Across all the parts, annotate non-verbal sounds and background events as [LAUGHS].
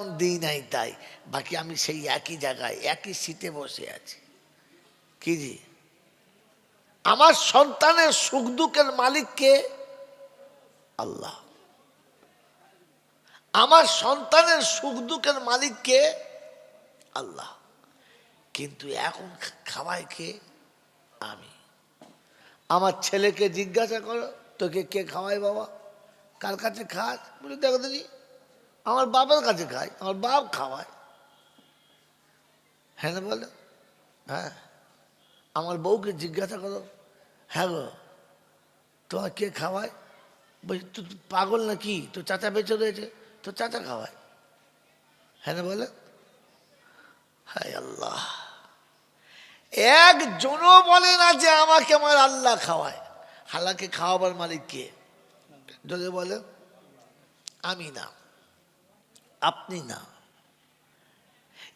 দিই নাই তাই, বাকি আমি সেই একই জায়গায়, একই সিটে বসে আছি। কি জি আমার সন্তানের সুখ দুঃখের মালিক কে? আল্লাহ। আমার সন্তানের সুখ দুঃখের মালিক কে? আল্লাহ। কিন্তু এখন খা- খাওয়ায় কে? আমি। আমার ছেলেকে জিজ্ঞাসা করো, তোকে কে খাওয়ায় বাবা? কার কাছে খাস? বলে, দেখো আমার বাবার কাছে খাই আমার বাপ খাওয়ায়। হ্যাঁ না বলো হ্যাঁ। আমার বউকে জিজ্ঞাসা করো হ্যাঁ গো, তোমার কে খাওয়ায়? বলছি তুই পাগল নাকি? তো চাচা বেঁচে রয়েছে তো চাচা খাওয়ায়। হ্যাঁ না বলে হায় আল্লাহ। একজনও বলে না যে আমাকে আমার আল্লাহ খাওয়ায়। হালাকে খাওয়াবার মালিক কে? যদি বলে। আমি না। আপনি না।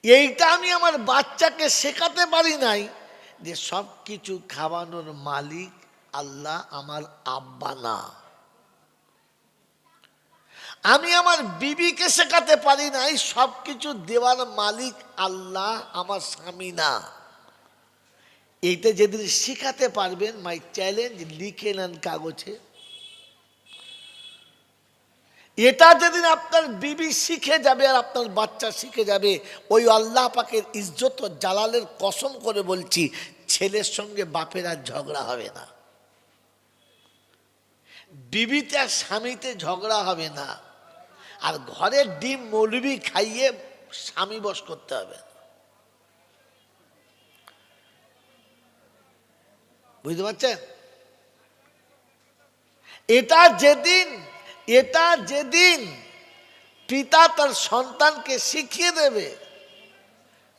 এইটা আমি আমার বাচ্চাকে শেখাতে পারি নাই যে সব কিছু খাওয়ানোর মালিক আল্লাহ আমার আব্বা না। আমি আমার বিবিকে শেখাতে পারি নাই সব কিছু দেওয়ার মালিক আল্লাহ আমার স্বামী না। এইটা যেদিন শেখাতে পারবেন মাই চ্যালেঞ্জ লিখে নেন কাগজে। এটা যেদিন আপনার বিবি শিখে যাবে আর আপনার বাচ্চা শিখে যাবে, ওই আল্লাহ পাকের ইজ্জত ও জালালের কসম করে বলছি, ছেলের সঙ্গে বাপের আর ঝগড়া হবে না। বিবিতে আর স্বামীতে ঝগড়া হবে না। আর ঘরের ডিম মৌলবি খাইয়ে স্বামী বস করতে হবে বুঝতে পারছেন? এটা যেদিন এটা যেদিন পিতা তার সন্তানকে শিখিয়ে দেবে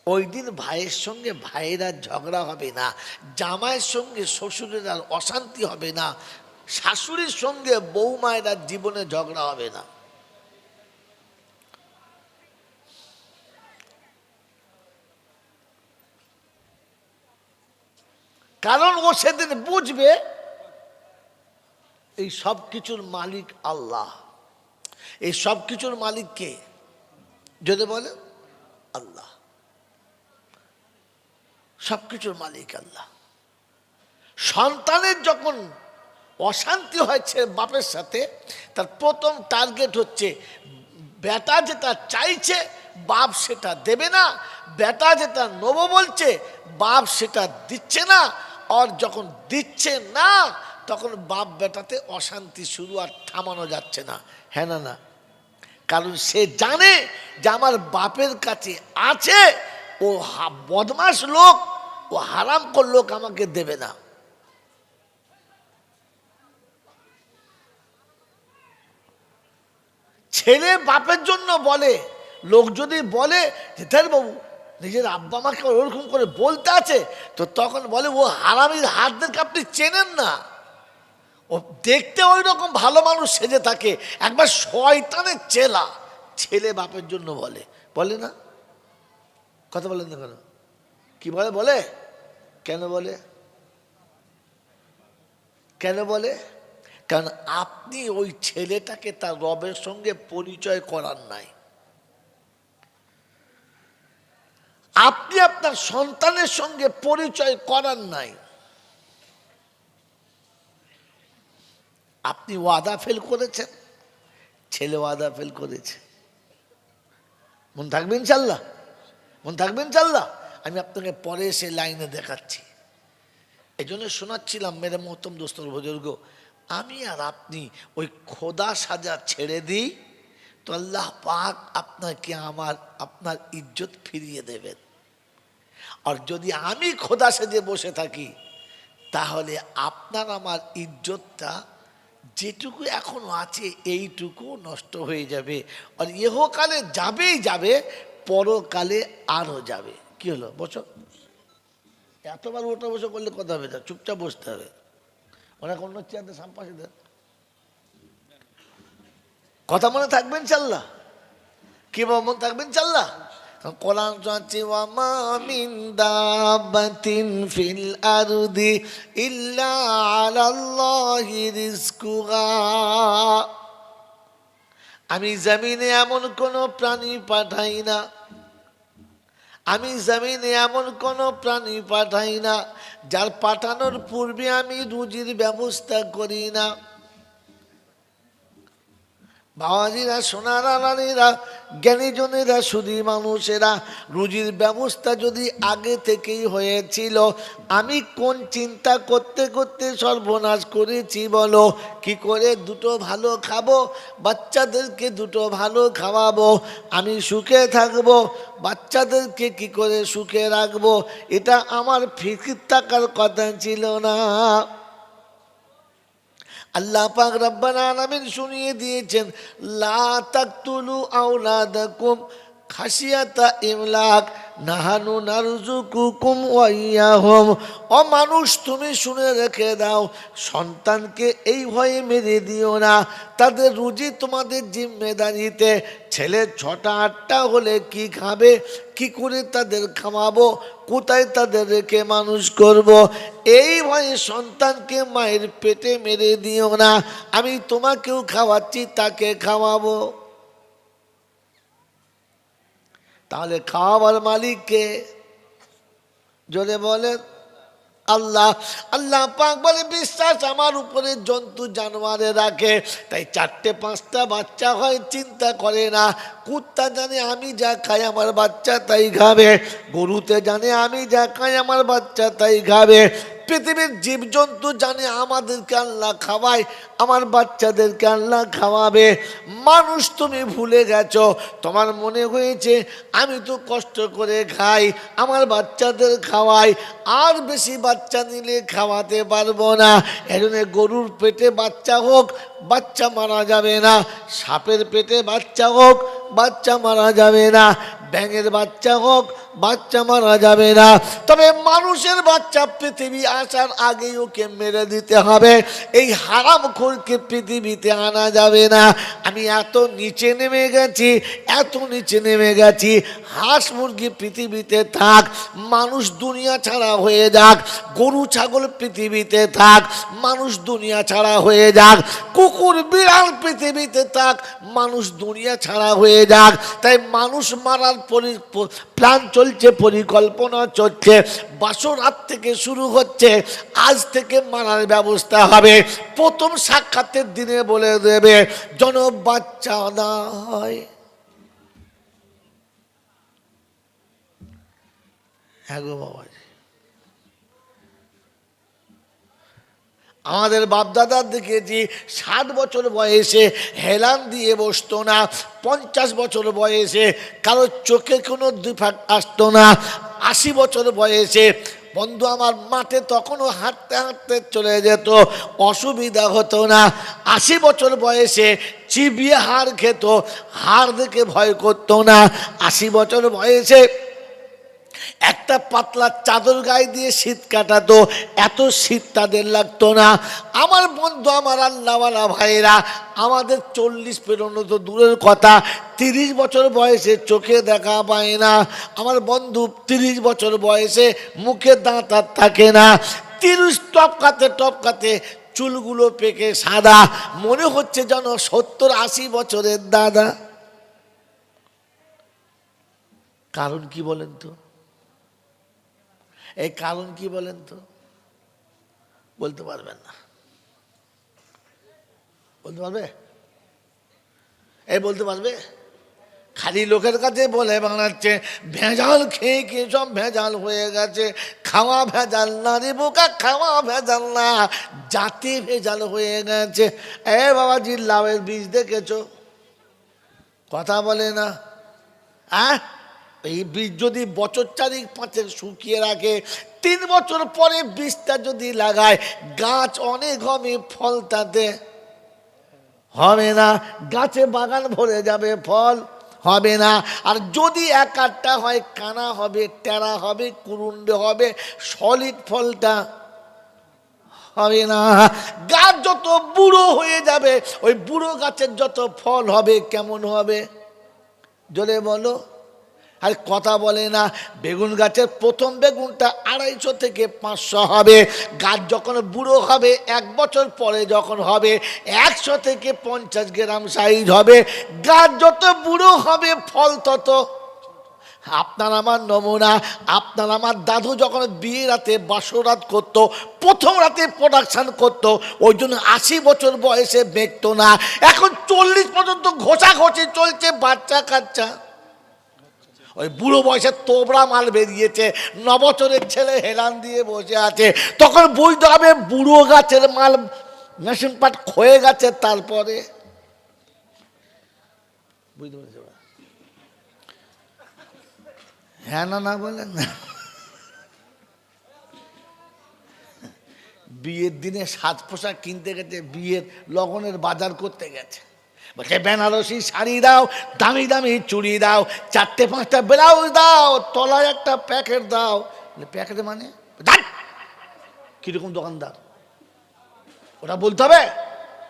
ওই দিন ভাইয়ের সঙ্গে ভাইয়ের আর ঝগড়া হবে না, জামাইয়ের সঙ্গে শ্বশুরের আর অশান্তি হবে না, শাশুড়ির সঙ্গে বৌমায়ের আর জীবনে ঝগড়া হবে না। কারণ ও সেদিন বুঝবে এই সব কিছুর মালিক আল্লাহ। এই সব কিছুর মালিক কে? যদি বলে, আল্লাহ। সব কিছুর মালিক আল্লাহ। সন্তানের যখন অশান্তি হয়েছে বাপের সাথে, তার প্রথম টার্গেট হচ্ছে, বেটা যেটা চাইছে, বাপ সেটা দেবে না। বেটা যেটা নেব বলছে, বাপ সেটা দিচ্ছে না। আর যখন দিচ্ছে না তখন বাপ বেটাতে অশান্তি শুরু আর থামানো যাচ্ছে না। হ্যাঁ না না? কারণ সে জানে যে আমার বাপের কাছে আছে, ও বদমাস লোক, ও হারাম কর লোক আমাকে দেবে না। ছেলে বাপের জন্য বলে, লোক যদি বলে যে বাবু, নিজের আব্বা মাকে ওরকম করে বলতে আছে, তো তখন বলে, ও হারামির হাতদেরকে আপনি চেনেন না। ও দেখতে ওই রকম ভালো মানুষ সেজে থাকে। একবার শয়তানের চেলা ছেলে বাপের জন্য বলে। বলে না? কথা বলেন না কেন? কি বলে? বলে? কেন বলে? কেন বলে? কারণ আপনি ওই ছেলেটাকে তার রবের সঙ্গে পরিচয় করার নাই। আপনি আপনার সন্তানের সঙ্গে পরিচয় করার নাই। আপনি ওয়াদা ফেল করেছেন। ছেলে ওয়াদা ফেল করেছে। মন থাকবেন চাল্লা মন থাকবেন চাল্লা আমি আপনাকে পরে এসে লাইনে দেখাচ্ছি। এই জন্য শোনাচ্ছিলাম, মেরে মহতম দোস্তর বুজুর্গ, আমি আর আপনি ওই খোদা সাজা ছেড়ে দিই, তো আল্লাহ পাক আপনাকে আমার, আপনার ইজ্জত ফিরিয়ে দেবেন। আর যদি আমি খোদা সেজে বসে থাকি, তাহলে আপনার আমার ইজ্জতটা যেটুকু এখনও আছে, এইটুকু নষ্ট হয়ে যাবে। আর ইহকালে যাবেই যাবে, পরকালে আরও যাবে। কি হলো? বসো। এতবার ওটা বসে করলে কথা হবে না, চুপচাপ বসতে হবে। ওরা অন্য চেয়ারতে সামপাশে দেন কথা মনে থাকবেন চাল্লা কি মনে থাকবেন চাল্লা কোরআন চাচ্ছি ফিল আরদি ইল্লা আমি জমিনে এমন কোনো প্রাণী পাঠাই না। আমি জমিনে এমন কোনো প্রাণী পাঠাই না, যার পাঠানোর পূর্বে আমি রুজির ব্যবস্থা করি না। বাবাজিরা সোনারা রানীরা জ্ঞানীজনেরা শুধু মানুষেরা, রুজির ব্যবস্থা যদি আগে থেকেই হয়েছিল, আমি কোন চিন্তা করতে করতে সর্বনাশ করেছি বলো? কি করে দুটো ভালো খাব? বাচ্চাদেরকে দুটো ভালো খাওয়াবো? আমি সুখে থাকব? বাচ্চাদেরকে কি করে সুখে রাখব? এটা আমার ফিকির থাকার কথা ছিল না। আল্লাহ পাক রব্বানা আলামিন শুনিয়ে দিয়েছেন লা তাকতুলু আওলাদাকুম খাসিয়াতা ইমলাক, নাহানু নারজুকুকুম ওয়া ইয়াহুম ও মানুষ, তুমি শুনে রেখে দাও, সন্তানকে এই ভয়ে মেরে দিও না। তাদের রুজি তোমাদের জিম্মেদারিতে। ছেলে ছটা, আটটা হলে কি খাবে? কি করে তাদের খাওয়াবো? কোথায় তাদের রেখে মানুষ করব? এই ভয়ে সন্তানকে মায়ের পেটে মেরে দিও না। আমি তোমাকেও খাওয়াচ্ছি, তাকে খাওয়াবো। তাহলে খাওয়াবার মালিককে জোরে বলেন। আল্লাহ আল্লাহ পাক বলে, বিশ্বাস আমার উপরে জন্তু জানোয়ারে রাখে। তাই চারটে পাঁচটা বাচ্চা হয়, চিন্তা করে না। কুত্তা জানে আমি যা খাই, আমার বাচ্চা তাই খাবে। গরুতে জানে আমি যা খাই, আমার বাচ্চা তাই খাবে। পৃথিবীর জীবজন্তু জানে আমাদেরকে আল্লাহ খাওয়ায়, আমার বাচ্চাদেরকে আল্লাহ খাওয়াবে। মানুষ তুমি ভুলে গেছ, তোমার মনে হয়েছে, আমি তো কষ্ট করে খাই, আমার বাচ্চাদের খাওয়াই, আর বেশি বাচ্চা নিলে খাওয়াতে পারব না। এজন্য গরুর পেটে বাচ্চা হোক বাচ্চা মারা যাবে না। সাপের পেটে বাচ্চা হোক, বাচ্চা মারা যাবে না। ব্যাঙের বাচ্চা হোক, বাচ্চা মারা যাবে না। তবে মানুষের বাচ্চা পৃথিবী আসার আগেই ওকে মেরে দিতে হবে। এই হারাম খোরকে পৃথিবীতে আনা যাবে না। আমি এত নিচে নেমে গেছি, এত নিচে নেমে গেছি। হাঁস মুরগি পৃথিবীতে থাক, মানুষ দুনিয়া ছাড়া হয়ে যাক, গরু, ছাগল পৃথিবীতে থাক, মানুষ দুনিয়া ছাড়া হয়ে যাক কুকুর বিড়াল পৃথিবীতে থাক, মানুষ দুনিয়া ছাড়া হয়ে যাক। তাই মানুষ মারার পরি প্ল্যান চলছে, পরিকল্পনা চলছে, বাসর রাত থেকে শুরু হচ্ছে, আজ থেকে মারার ব্যবস্থা হবে। প্রথম সাক্ষাতের দিনে বলে দেবে জন বাচ্চা না হয়। হ্যাঁ গো বাবা আমাদের বাপদাদার দেখেছি ষাট বছর বয়সে হেলান দিয়ে বসতো না, পঞ্চাশ বছর বয়সে কারও চোখে কোনো দুফাক আসতো না, আশি বছর বয়সে বন্ধু আমার মাঠে তখনও হাঁটতে হাঁটতে চলে যেত, অসুবিধা হতো না। আশি বছর বয়সে চিবিয়ে হাড় খেত, হাড় দেখে ভয় করতো না। আশি বছর বয়সে একটা পাতলা চাদর গায়ে দিয়ে শীত কাটাতো, এত শীত তাদের লাগতো না। আমার বন্ধু, আমার আল্লাহওয়ালা ভাইয়েরা, আমাদের চল্লিশ পেরোনো তো দূরের কথা, তিরিশ বছর বয়সে চোখে দেখা পায় না। আমার বন্ধু, তিরিশ বছর বয়সে মুখে দাঁত আর থাকে না। তিরিশ টপকাতে টপকাতে চুলগুলো পেকে সাদা। মনে হচ্ছে যেন সত্তর আশি বছরের দাদা। কারণ কি বলেন তো? এই কারণ কি বলেন তো? বলতে পারবেন না। বলতে পারবে? এই বলতে পারবে? খালি লোকের কাছে বলে বানাচ্ছে ভেজাল খেয়ে খেয়ে সব ভেজাল হয়ে গেছে। খাওয়া ভেজাল না রে বোকা, খাওয়া ভেজাল না। জাতি ভেজাল হয়ে গেছে। এ বাবাজি, লাউয়ের বীজ দেখেছ? কথা বলে না। হ্যাঁ এই বীজ যদি বছর চারিক পাঁচেক শুকিয়ে রাখে, তিন বছর পরে বীজটা যদি লাগায়, গাছ অনেক হবে, ফল তাতে হবে না। গাছে বাগান ভরে যাবে, ফল হবে না। আর যদি এক আটটা হয়, কানা হবে, টেরা হবে, কুরুন্ডে হবে, সলিড ফলটা হবে না। গাছ যত বুড়ো হয়ে যাবে, ওই বুড়ো গাছের যত ফল হবে, কেমন হবে? জোরে বলো। আর কথা বলে না, বেগুন গাছের প্রথম বেগুনটা আড়াইশো থেকে পাঁচশো হবে। গাছ যখন বুড়ো হবে, এক বছর পরে যখন হবে, একশো থেকে পঞ্চাশ গ্রাম সাইজ হবে। গাছ যত বুড়ো হবে, ফল তত আপনার আমার নমুনা, আপনার আমার দাদু যখন বিয়ে রাতে বাসরাত করত, প্রথম রাতে প্রোডাকশান করত, ওই জন্য আশি বছর বয়সে বেঁকতো না। এখন চল্লিশ পর্যন্ত ঘষাঘষি চলছে বাচ্চা কাচ্চা ওই বুড়ো বয়সে তোবড়া মাল বেরিয়েছে ন বছরের ছেলে হেলান দিয়ে বসে আছে। তখন বুঝতে হবে বুড়ো গাছের মাল মেশিন পাট ক্ষয়ে গেছে তারপরে। বুঝতে পেরেছ হ্যাঁ না না বলেন না। বিয়ের দিনে সাজ পোশাক কিনতে গেছে, বিয়ের লগনের বাজার করতে গেছে। বলছে বেনারসি শাড়ি দাও দামি দামি চুড়ি দাও চারটে পাঁচটা ব্লাউজ দাও তলায় একটা প্যাকেট দাও। প্যাকেট মানে! কীরকম দোকানদার? ওটা বলতে হবে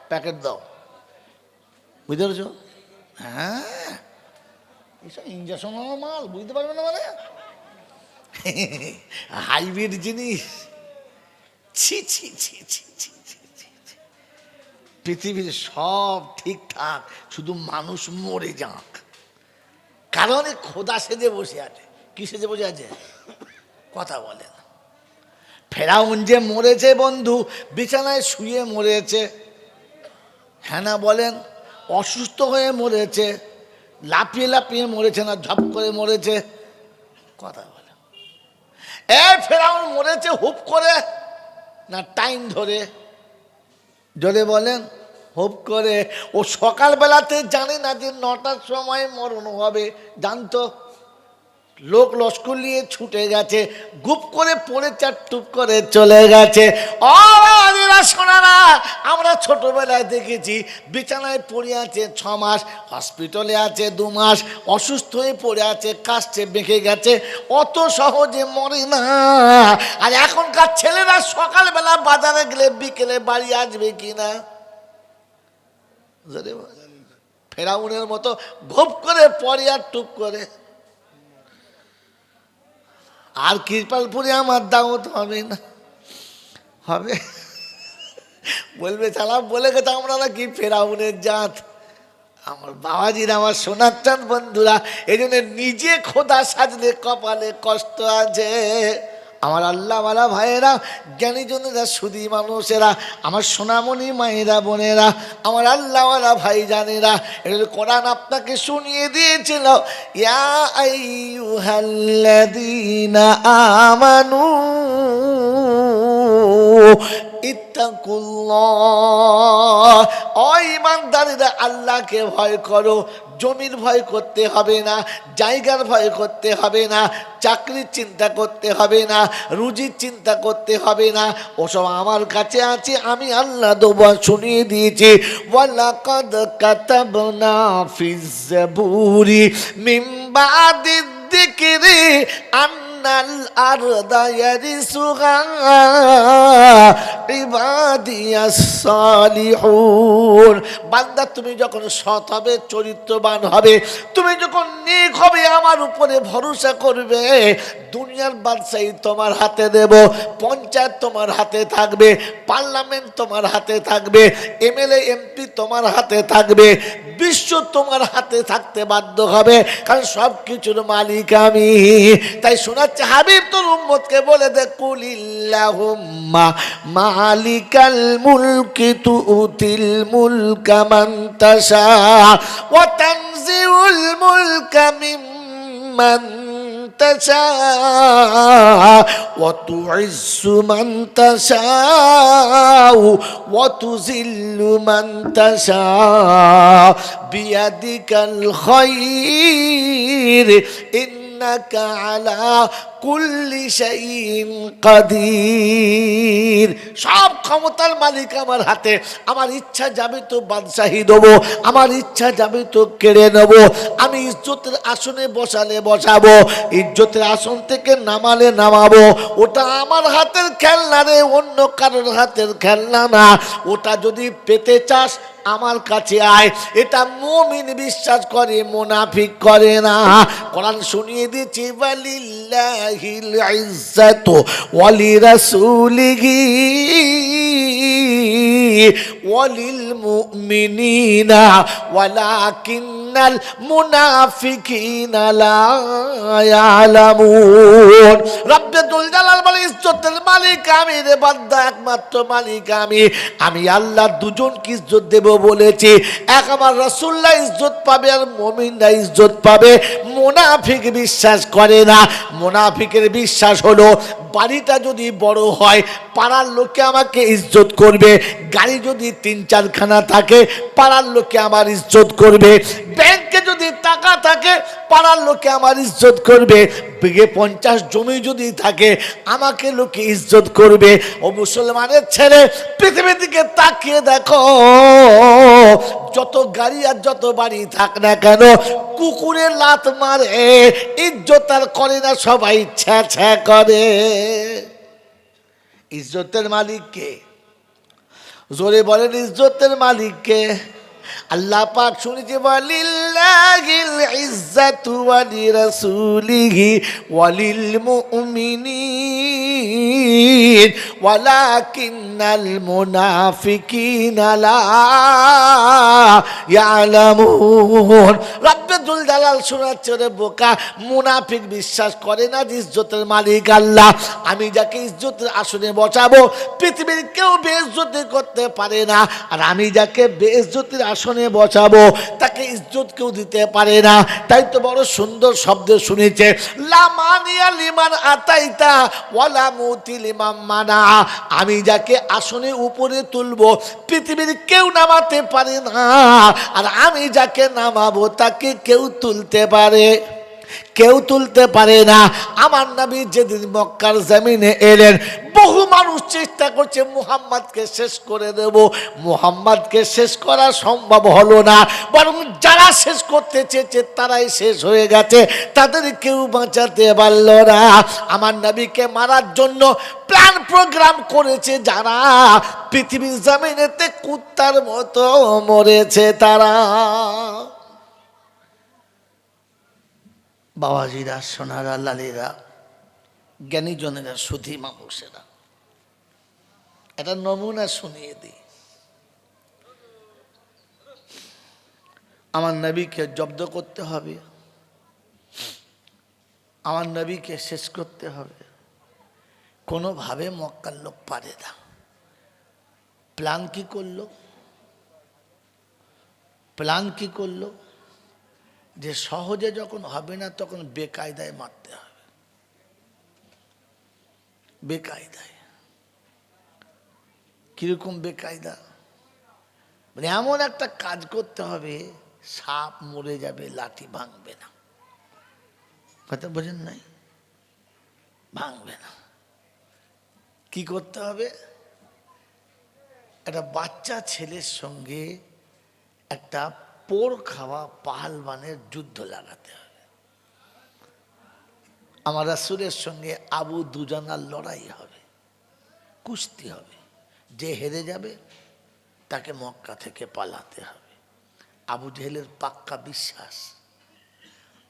প্যাকেট দাও। বুঝতে পেরেছ? হ্যাঁ ইঞ্জেকশন মাল বুঝতে পারবে না মানে? [LAUGHS] হাইব্রিড জিনিস। ছি ছি ছি ছি, ছি। পৃথিবীর সব ঠিকঠাক, শুধু মানুষ মরে যাক। কারণ খোদা সেজে বসে আছে। কি সেজে বসে আছে? কথা বলে না। ফেরাউন যে মরেছে বন্ধু, বিছানায় শুয়ে মরেছে। হ্যাঁ না বলেন, অসুস্থ হয়ে মরেছে, লাফিয়ে লাফিয়ে মরেছে না, ঝপ করে মরেছে। কথা বলে এ ফেরাউন মরেছে হুপ করে না, টাইম ধরে যদি বলেন হোপ করে ও সকালবেলাতে জানে না যে নটার সময় মরণ হবে। জানতো? লোক লস্কর নিয়ে ছুটে গেছে, গুপ করে পড়ে চার টুপ করে চলে গেছে। আমরা ছোটবেলায় দেখেছি, বিছানায় পড়ে আছে ছ মাস, হসপিটালে আছে দু মাস, অসুস্থ হয়ে পড়ে আছে কাশছে বেঁকে গেছে, অত সহজে মরে না। আর এখনকার ছেলেরা সকালবেলা বাজারে গেলে, বিকেলে বাড়ি আসবে কি না? ফেরাউনের মতো ঘুপ করে পরে আর টুপ করে। আর কৃপালপুরে আমার দাওয়াত হবে না। হবে? বলবে চালাম বলে গেছে আমরা নাকি ফেরাউনের জাত। আমার বাবাজির, আমার সোনার চাঁদ বন্ধুরা এই নিজে খোদা সাজলে কপালে কষ্ট আছে। আমার আল্লাহওয়ালা ভাইয়েরা, জ্ঞানী জনেরা, সুদী মানুষেরা, আমার সোনামণি মায়েরা, বোনেরা, আমার আল্লাহওয়ালা ভাই জানেরা এটা কোরআন আপনাকে শুনিয়ে দিয়েছিল, ইয়া আমানু ইমানদারেরা, আল্লাহকে ভয় করো, জমির ভয় করতে হবে না, জায়গার ভয় করতে হবে না, চাকরির চিন্তা করতে হবে না রুজির চিন্তা করতে হবে না। ওসব আমার কাছে আছে, আমি আল্লাহ দোবা শুনিয়ে দিয়েছি। ওয়ালাকাদ কাতাবনা ফিজ জাবুরি দিকে রে যিকরি বান্দা, তুমি যখন সৎ হবে, চরিত্রবান হবে, তুমি যখন নেক হবে, আমার উপরে ভরসা করবে। দুনিয়ার বাদশাহী তোমার হাতে দেব, পঞ্চায়েত তোমার হাতে থাকবে, পার্লামেন্ট তোমার হাতে থাকবে, এমএলএ, এমপি তোমার হাতে থাকবে বিশ্ব তোমার হাতে থাকতে বাধ্য হবে কারণ সব কিছুর মালিক আমি তাই শোনাচ্ছে হাবিব তোর উম্মতকে বলে দে কুলিল্লাহুম্মা মালিকাল মুলকি তুতিল মুলকা মান তাশা ওয়া তানজিউল মুলকা মিম্মান تشاء وتعز من تشاء وتذل من تشاء بيدك الخير إنك على كل شيء قدير সব ক্ষমতার মালিক আমার হাতে আমার ইচ্ছা যাবে তো বাদশাহী দেবো আমার ইচ্ছা যাবে তো কেড়ে নেবো আমি ইজ্জতের আসনে বসালে বসাবো ইজ্জতের আসন থেকে নামালে নামাবো ওটা আমার হাতের খেলনা রে অন্য কারোর হাতের খেলনা না ওটা যদি পেতে চাস আমার কাছে আয়। এটা মুমিন বিশ্বাস করে, মোনাফিক করে না। কোরআন শুনিয়ে দিচ্ছি ওয়ালিল মুমিনিনা ওয়ালাকিন্নাল মুনাফিকিনা লা ইয়ালামুন রব্বুল জালাল বলে, ইজ্জতের মালিক আমি রে বান্দা, একমাত্র মালিক আমি। আমি আল্লাহ দুজনকে ইজ্জত দেব বলেছি। এক আমার রাসূলুল্লাহ ইজ্জত পাবে আর মুমিনরা ইজ্জত পাবে। মুনাফিক বিশ্বাস করে না। মুনাফিকের বিশ্বাস হলো বাড়িটা যদি বড় হয়, পাড়ার লোকে আমাকে ইজ্জত করবে, গাড়ি যদি তিন চারখানা থাকে, পাড়ার লোকে আমার ইজ্জত করবে। ব্যাংকে যদি টাকা থাকে, পাড়ার লোকে আমার ইজ্জত করবে। বিঘে পঞ্চাশ জমি যদি থাকে, আমাকে লোকে ইজ্জত করবে। ও মুসলমানের ছেলে, পৃথিবীর দিকে তাকিয়ে দেখো, যত গাড়ি আর যত বাড়ি থাক না কেন, কুকুরে লাত মারে, ইজ্জত আর করে না, সবাই ছ্যা ছ্যা করে। ইজ্জতের মালিককে জোরে বলেন, ইজ্জতের মালিককে আল্লাহ পাক শুনেছে, ওয়ালিল্লাহিল ইজ্জাতু ওয়ালি রাসূলিহি ওয়ালিল মুমিনিন, ওয়ালাকিন্নাল মুনাফিকিনা লা ইয়ালামুন। জালাল শোনাচ্ছে রে বোকা, মুনাফিক বিশ্বাস করে না যে ইজ্জতের মালিক আল্লাহ? আমি যাকে ইজ্জতের আসনে বসাবো, পৃথিবীর কেউ বেইজ্জতি করতে পারে না। আর আমি যাকে বেইজ্জতির আসনে বসাবো, তাকে ইজ্জত কেউ দিতে পারে না। তাই তো বড় সুন্দর শব্দ শুনেছে লামানিয়া লিমান ওয়ালা আমি যাকে আসনে উপরে তুলবো, পৃথিবীর কেউ নামাতে পারে না। আর আমি যাকে নামাবো, তাকে কেউ তুলতে পারে। কেউ তুলতে পারে না। আমার নবী যেদিন মক্কার জমিনে এলেন, বহু মানুষ চেষ্টা করছে মুহাম্madকে শেষ করে দেব। মুহাম্madকে শেষ করা সম্ভব হলো না। বরং যারা শেষ করতে চেয়েছে, তারাই শেষ হয়ে গেছে। তাদের কেউ বাঁচাতে পারল না। আমার নবীকে মারার জন্য প্ল্যান প্রোগ্রাম করেছে যারা। পৃথিবীর জমিনেতে কুত্তার মতো মরেছে তারা। বাবাজিরা, সোনারা, লালেরা, জ্ঞানীজনেরা, সুধী মানুষেরা একটা নমুনা শুনিয়ে দিই। আমার নবীকে জব্দ করতে হবে। আমার নবীকে শেষ করতে হবে। কোনোভাবে মক্কার লোক পারে না। প্ল্যান কি করল? প্ল্যান কি করল? যে সহজে যখন হবে না, তখন বেকায়দায় মারতে হবে। বেকায়দায়। কীরকম বেকায়দা? মানে এমন একটা কাজ করতে হবে, সাপ মরে যাবে, লাঠি ভাঙবে না। কথা বোঝেন নাই? ভাঙবে না। কি করতে হবে? একটা বাচ্চা ছেলের সঙ্গে একটা পোর খাওয়া পাহালবানের যুদ্ধ লাগাতে হবে। আমার রাসুলের সঙ্গে আবু দুজনার লড়াই হবে, কুস্তি হবে। যে হেরে যাবে, তাকে মক্কা থেকে পালাতে হবে। আবু জেহেলের পাক্কা বিশ্বাস।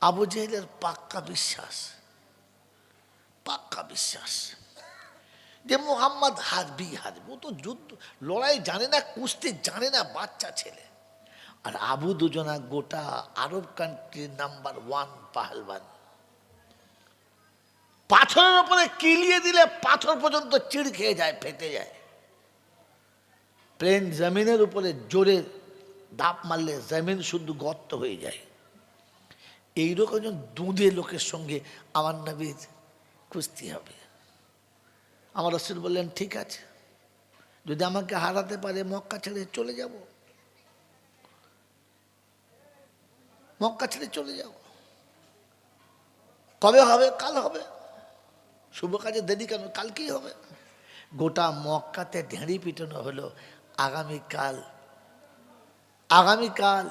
আবু জেহেলের পাক্কা বিশ্বাস। পাক্কা বিশ্বাস। যে মোহাম্মদ হারবি হারবি, ও তো যুদ্ধ, লড়াই জানে না, কুস্তি জানে না, বাচ্চা ছেলে। আর আবু দুজনা গোটা আরব কান্ট্রির নাম্বার ওয়ান পাহলবান। পাথরের উপরে কিলিয়ে দিলে পাথর পর্যন্ত চিড় খেয়ে যায়, ফেটে যায়। প্লেন জমিনের উপরে জোরে দাপ মারলে জমিন শুধু গর্ত হয়ে যায়। এইরকম একজন দুধে লোকের সঙ্গে আমার নবীর কুস্তি হবে। আমার রসুল বললেন, ঠিক আছে, যদি আমাকে হারাতে পারে মক্কা ছেড়ে চলে যাব। মক্কা ছেড়ে চলে যাব কবে হবে? কাল হবে। শুভ কাজে দেরি কেন? কালকেই হবে। গোটা মক্কাতে ঢেঁড়ি পিটানো হলো আগামীকাল। আগামীকাল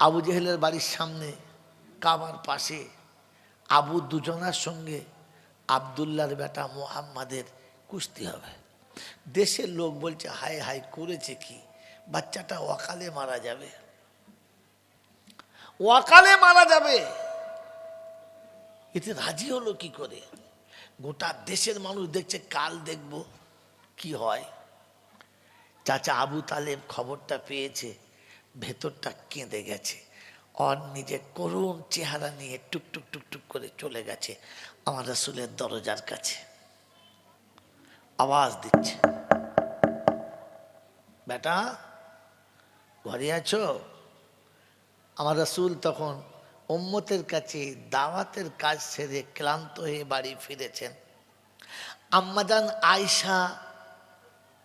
আবু জেহেলের বাড়ির সামনে, কাবার পাশে আবু দুজনার সঙ্গে আবদুল্লার বেটা মোহাম্মদের কুস্তি হবে। দেশের লোক বলছে হাই হাই করেছে কি? বাচ্চাটা অকালে মারা যাবে। অকালে মারা যাবে। এতে রাজি হলো কি করে? গোটা দেশের মানুষ দেখছে, কাল দেখব কি হয়। চাচা আবু তালেব খবরটা পেয়েছে, ভেতরটা কেঁদে গেছে। অর নিজে করুণ চেহারা নিয়ে টুক টুক টুক টুক করে চলে গেছে আমার রাসুলের দরজার কাছে। আওয়াজ দিচ্ছে। বেটা, ঘরে আছো? আমার রাসুল তখন ওম্মতের কাছে দাওয়াতের কাজ সেরে ক্লান্ত হয়ে বাড়ি ফিরেছেন। আম্মাজান আয়সা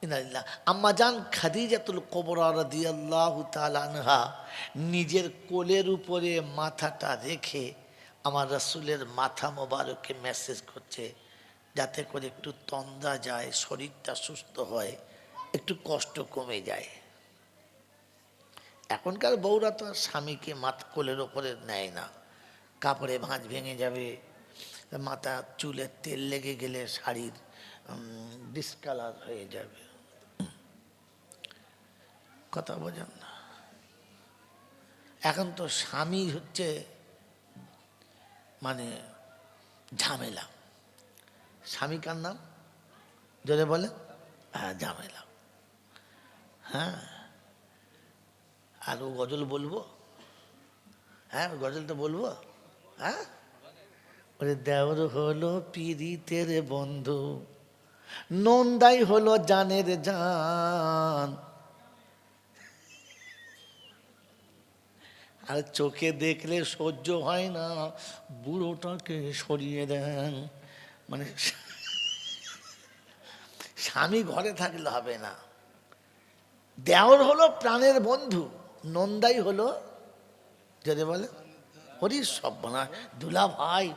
ইনালিল্লাহ আম্মাজান খাদিজাতুল কবরা রাদিয়াল্লাহু তাআলা আনহা নিজের কোলের উপরে মাথাটা রেখে আমার রাসূলের মাথা মোবারকে মেসেজ করছে যাতে করে একটু তন্দ্রা যায়, শরীরটা সুস্থ হয়, একটু কষ্ট কমে যায়। এখনকার বউরা তো আর স্বামীকে মাথা কোলের ওপরে নেয় না। কাপড়ে ভাঁজ ভেঙে যাবে, মাথা চুলে তেল লেগে গেলে শাড়ির ডিসকালার হয়ে যাবে। কথা বোঝেন না। এখন তো স্বামী হচ্ছে মানে ঝামেলা। স্বামী কার নাম? জোরে বলে হ্যাঁ ঝামেলা। হ্যাঁ। আর ও গজল বলব? হ্যাঁ গজলটা বলব? হ্যাঁ? ওরে দেওর হলো পিরিতের বন্ধু, নন্দাই হলো জানের জান। আর চোখে দেখলে সহ্য হয় না, বুড়োটাকে সরিয়ে দেন। মানে স্বামী ঘরে থাকলে হবে না। দেওর হলো প্রাণের বন্ধু। নন্দাই হলো, যদি বলে, হরি সব না দুলা ভাই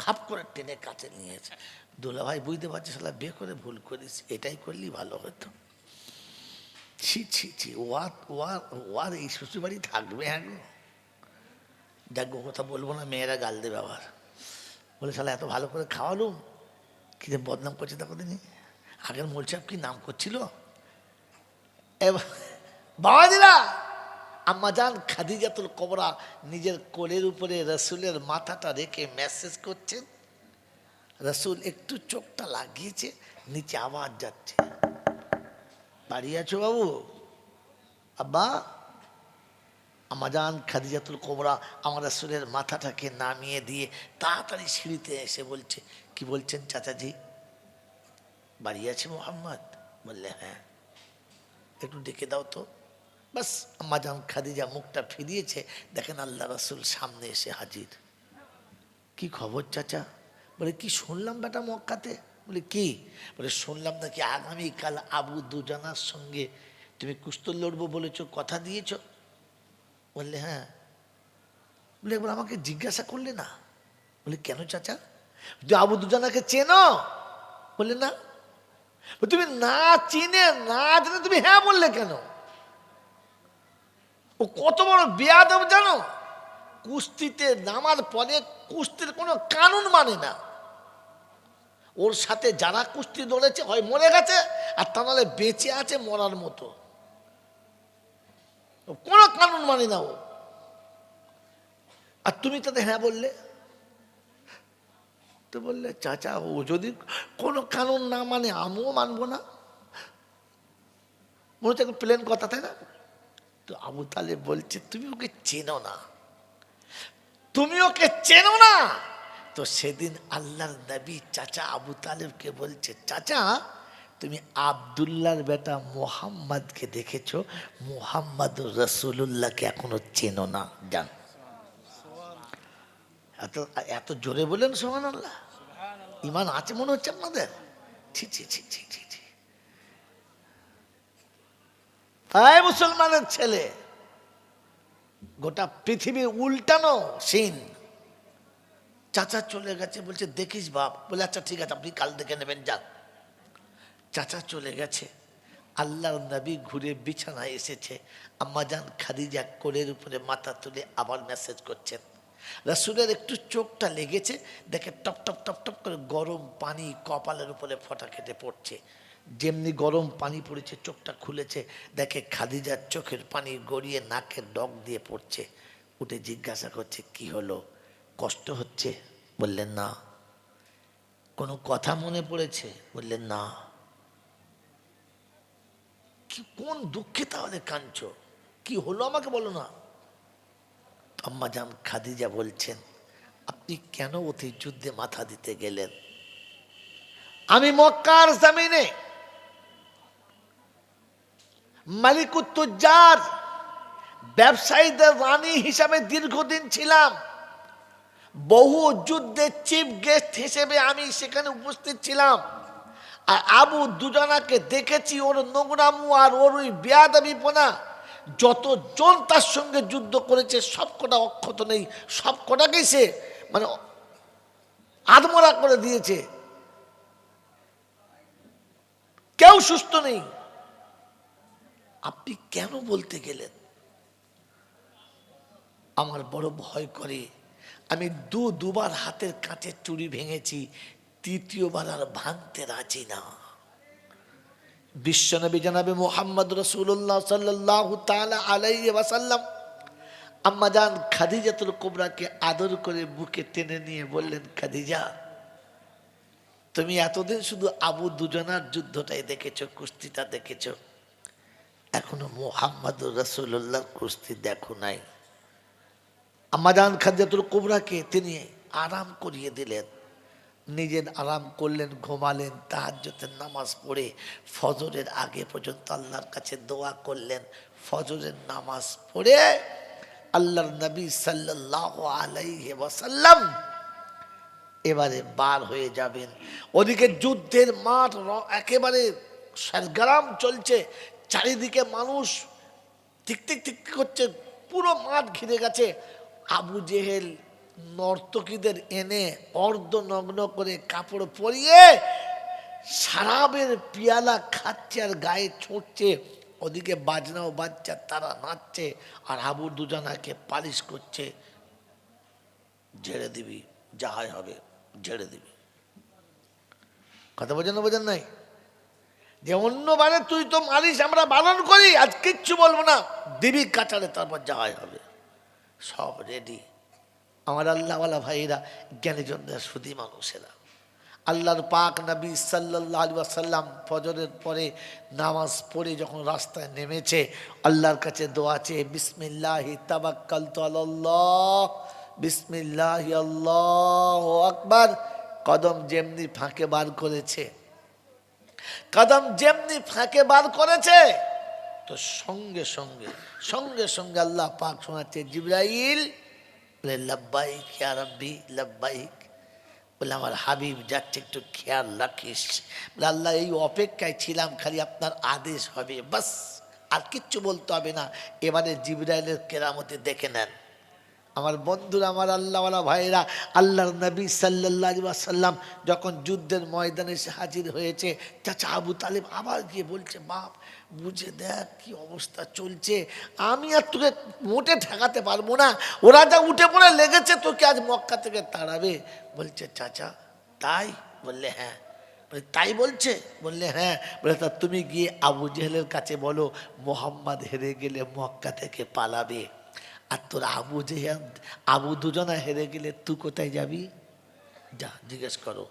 খাপ করে টেনে কাছে নিয়েছে। দুলা ভাই বুঝতে পারছে সালা বিয়ে করে ভুল করিস এটাই করলেই ভালো হতো। ছি ছি ছি ওয়ার এই শ্বশুরবাড়ি থাকবে হ্যাঁ গো। দেখ গো, কথা বলব না, মেয়েরা গাল দেবে আবার। বলে, শালা এত ভালো করে খাওয়ালো কি বদনাম করছে তা দিনই আগের মোল সাহেব কি নাম করছিল? এবার বাবা দিলা আম্মাজান খাদিজাতুল কবরা নিজের কোলের উপরে রসুলের মাথাটা রেখে মেসেজ করছেন রসুল একটু চোখটা লাগিয়েছে, নিচে আওয়াজ যাচ্ছে। বাড়ি আছো বাবু? আব্বা আমাজান খাদিজাতুল কোবরা আমার রসুলের মাথাটাকে নামিয়ে দিয়ে তাড়াতাড়ি সিঁড়িতে এসে বলছে, কি বলছেন চাচাজি? বাড়ি আছে মোহাম্মদ? বললে হ্যাঁ। একটু ডেকে দাও তো। বাস আম্মাজান খাদিজা মুখটা ফিরিয়েছে, দেখেন আল্লাহ রসুল সামনে এসে হাজির। কি খবর চাচা? বলে, কি শুনলাম বেটা মক্কাতে? বলে, কি? বলে, শুনলাম নাকি আগামীকাল আবু দুজানার সঙ্গে তুমি কুস্তল লড়বো বলেছ, কথা দিয়েছ? বললে হ্যাঁ। বলে একবার আমাকে জিজ্ঞাসা করলে না? বলে, কেন চাচা? আবু দুজানাকে চেনো? বললে, না। তুমি না চিনে, না জেনে, তুমি হ্যাঁ বললে কেন? ও কত বড় বেয়াদব জানো? কুস্তিতে নামার পরে কুস্তির কোনো কানুন মানে না। ওর সাথে যারা কুস্তি দৌড়েছে হয় মরে গেছে, আর তা নাহলে বেঁচে আছে মরার মতো। কোনো কানুন মানে না ও। আর তুমি তাতে হ্যাঁ বললে? তো বললে, চাচা, ও যদি কোনো কানুন না মানে আমিও মানবো না। মনে হচ্ছে প্লেন কথা, তাই না? তো আবু তালে বলছে, তুমি ওকে চেনো না। তুমি ওকে চেনো না? তো সেদিন আল্লাহর নবী চাচা আবু তালেবকে বলছে, চাচা, তুমি আবদুল্লাহর বেটা মোহাম্মদকে দেখেছ? মোহাম্মদ রসুল্লাহকে এখনও চেনো না, জান। এত এত জোরে বলেন সোহান আল্লাহ ইমান আছে মনে হচ্ছে আপনাদের? ছি ছি ছি ছি ছি। হায় মুসলমানের ছেলে, গোটা পৃথিবী উল্টানো সিন। চাচা চলে গেছে বলছে, দেখিস বাপ। বলে আচ্ছা ঠিক আছে, আপনি কাল দেখে নেবেন, যান। চাচা চলে গেছে। আল্লাহর নবী ঘুরে বিছানায় এসেছে। আম্মাজান খাদিজা কোলের উপরে মাথা তুলে আবার মেসেজ করছেন। রাসুলের একটু চোখটা লেগেছে, দেখে টপ টপ টপ টপ করে গরম পানি কপালের উপরে ফটা খেটে পড়ছে। যেমনি গরম পানি পড়েছে, চোখটা খুলেছে, দেখে খাদিজার চোখের পানি গড়িয়ে নাকের ডগ দিয়ে পড়ছে। উঠে জিজ্ঞাসা করছে, কি হলো? কষ্ট হচ্ছে? বললেন, না। কোনো কথা মনে পড়েছে? বললেন, না। কি, কোন দুঃখে তাহলে কাঁদছ? কি হলো আমাকে বলো না? আম্মাজান খাদিজা বলছেন, আপনি কেন অতি যুদ্ধে মাথা দিতে গেলেন? আমি মক্কার জামিনে মালিকুত্তুজার ব্যবসায়ীদের রানী হিসাবে দীর্ঘদিন ছিলাম। বহু যুদ্ধে চিফ গেস্ট হিসেবে আমি সেখানে উপস্থিত ছিলাম। আর আবু দুজনাকে দেখেছি, ওর নোংরামু আর ওর ওই বেয়াদাবিপনা। যতজন তার সঙ্গে যুদ্ধ করেছে, সব কটা অক্ষত নেই, সব কটাকেই সে মানে আদমরা করে দিয়েছে। কেউ সুস্থ নেই। আপনি কেন বলতে গেলেন? আমার বড় ভয় করে। আমি দু, দুবার হাতের কাঁচের চুরি ভেঙেছি, তৃতীয়বার আর ভাঙতে রাজি না। বিশ্বনবী জানাবে মোহাম্মদ রসুল্লাহ সাল্লাহ তালা আলাই ওয়াসাল্লাম আম্মাজান খাদিজাতুল কোবরাকে আদর করে বুকে টেনে নিয়ে বললেন, খাদিজা, তুমি এতদিন শুধু আবু দুজনার যুদ্ধটাই দেখেছ, কুস্তিটা দেখেছ। এখনও মোহাম্মদ রসুল্লাহর কুস্তি দেখো নাই। আমাদান খাদ্যাতুল কোবরাকে তিনি আরাম করিয়ে দিলেন। নিজের আরাম করলেন, ঘুমালেন তাহাজ্জতের নামাজ পড়ে ফজরের আগে পর্যন্ত আল্লাহর কাছে দোয়া করলেন। ফজরের নামাজ পড়ে আল্লাহর নবী সাল্লাহ আলাইহি ওয়াসাল্লাম এবারে বার হয়ে যাবেন। ওদিকে যুদ্ধের মাঠ একেবারে সরগরাম চলছে। চারিদিকে মানুষ ঠিক ঠিক করছে, পুরো মাঠ ঘিরে গেছে। আবু জেহেল নর্তকীদের এনে অর্ধনগ্ন করে কাপড় পরিয়ে সারাবের পিয়ালা খাচ্ছে আর গায়ে ছুটছে। ওদিকে বাজনাও বাচ্চা তারা নাচছে আর আবু দুজানাকে পালিশ করছে। ঝেড়ে দিবি যাহাই হবে, ঝেড়ে দিবি। কথা বোঝেন বোঝেন নাই? যে অন্যবারে তুই তো মারিস, আমরা বারণ করি, আজ কিচ্ছু বলব না। দিবি কাটারে তারপর যাওয়াই হবে। সব রেডি আমার আল্লাহওয়ালা ভাইরা, জ্ঞানীজনদের সুদী মানুষেরা। আল্লাহর পাক নবী সাল্লাহ আলী আসাল্লাম ফজরের পরে নামাজ পড়ে যখন রাস্তায় নেমেছে, আল্লাহর কাছে দোয়া চেয়ে, বিসমিল্লাহি তাবাক্কাল তো আল্লাহ বিসমিল্লাহি আল্লাহ আকবার। কদম যেমনি ফাঁকে বার করেছে কদম যেমনি ফাঁকে বার করেছে, তো সঙ্গে সঙ্গে সঙ্গে সঙ্গে আল্লাহ পাক শোনাচ্ছে, জিব্রাইল বলে, লব্বাইক ইয়া রব্বি, লব্বাইক। বলে, আমার হাবিব, যাচ্ছে, একটু খেয়াল রাখিস। বলে, আল্লাহ, এই অপেক্ষায় ছিলাম, খালি আপনার আদেশ হবে, বাস, আর কিচ্ছু বলতে হবে না। এবারে জিব্রাইলের কেরামতে দেখে নেন। আমার বন্ধুরা, আমার আল্লাহওয়ালা ভাইরা আল্লাহর নবী সাল্লাহ সাল্লাম যখন যুদ্ধের ময়দানে এসে হাজির হয়েছে, চাচা আবু তালেব আবার গিয়ে বলছে, বাপ, বুঝে দেখ কি অবস্থা চলছে। আমি আর তোকে মোটে ঠেকাতে পারব না। ওরা যা উঠে পড়ে লেগেছে, তোকে আজ মক্কা থেকে তাড়াবে। বলছে, চাচা, তাই? বললে হ্যাঁ। তাই বলছে? বললে হ্যাঁ। বলে, তা তুমি গিয়ে আবু জেহেলের কাছে বলো, মোহাম্মদ হেরে গেলে মক্কা থেকে পালাবে। আর তোর আবু জেহেল আবু দুজনা হেরে গেলে তুই কোথায় যাবি? যা, জিজ্ঞেস করো।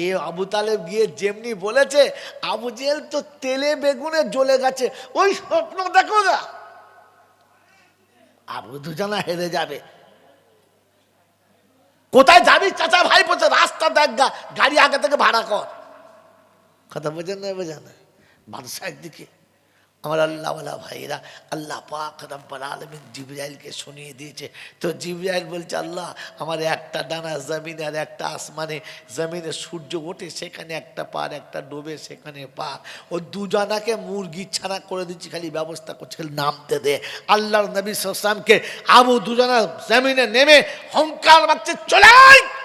এ আবু তালেব গিয়ে যেমনি বলেছে, আবু জেহেল তো তেলে বেগুনে জ্বলে গেছে, ওই স্বপ্ন দেখো না। আবু দুজনা হেরে যাবে। কোথায় যাবি চাচা ভাই বলছে, রাস্তা দেখ গা, গাড়ি আগে থেকে ভাড়া কর। কথা বোঝেন না বোঝেন না। বাদশা একদিকে আমার আল্লাহওয়ালা ভাইরা আল্লাহ পাক রব্বাল আলমিন জিবরাইলকে শুনিয়ে দিয়েছে। তো জিবরাইল বলছে, আল্লাহ, আমার একটা ডানা জমিনে আর একটা আসমানে জমিনে সূর্য ওঠে, সেখানে একটা পা আর একটা ডোবে, সেখানে পা ও দুজনাকে মুরগি ছাড়া করে দিচ্ছি, খালি ব্যবস্থা করছে নামতে দে। আল্লাহর নবী সালামকে আবু দুজনা জমিনে নেমে হংকার মারছে, চলে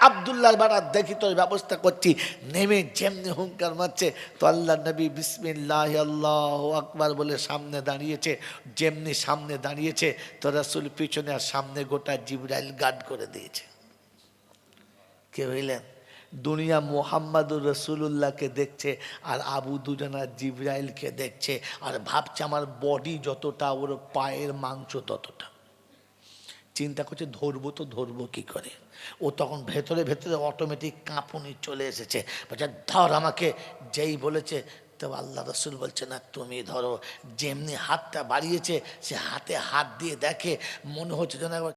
আবদুল্লাহ বাড়া দেখি তোর ব্যবস্থা করছি। নেমে যেমনি হুঙ্কার মারছে, তো আল্লাহ নবী বিসমিল্লাহ আল্লাহ আকবার বলে সামনে দাঁড়িয়েছে, যেমনি সামনে দাঁড়িয়েছে, তো রাসুল পিছনে আর সামনে গোটা জিবরাইল গার্ড করে দিয়েছে। কে হইলেন? দুনিয়া মোহাম্মদুর রসুল্লাহকে দেখছে, আর আবু দুজানা জিব্রাইলকে দেখছে, আর ভাবছে আমার বডি যতটা, ওর পায়ের মাংস ততটা। চিন্তা করছে, ধরবো তো ধরবো কি করে? ও তখন ভেতরে ভেতরে অটোমেটিক কাঁপুনি চলে এসেছে। বলছে, ধর আমাকে, যেই বলেছে তো আল্লাহ রসুল বলছে, না, তুমি ধরো। যেমনি হাতটা বাড়িয়েছে, সে হাতে হাত দিয়ে দেখে, মনে হচ্ছে যেন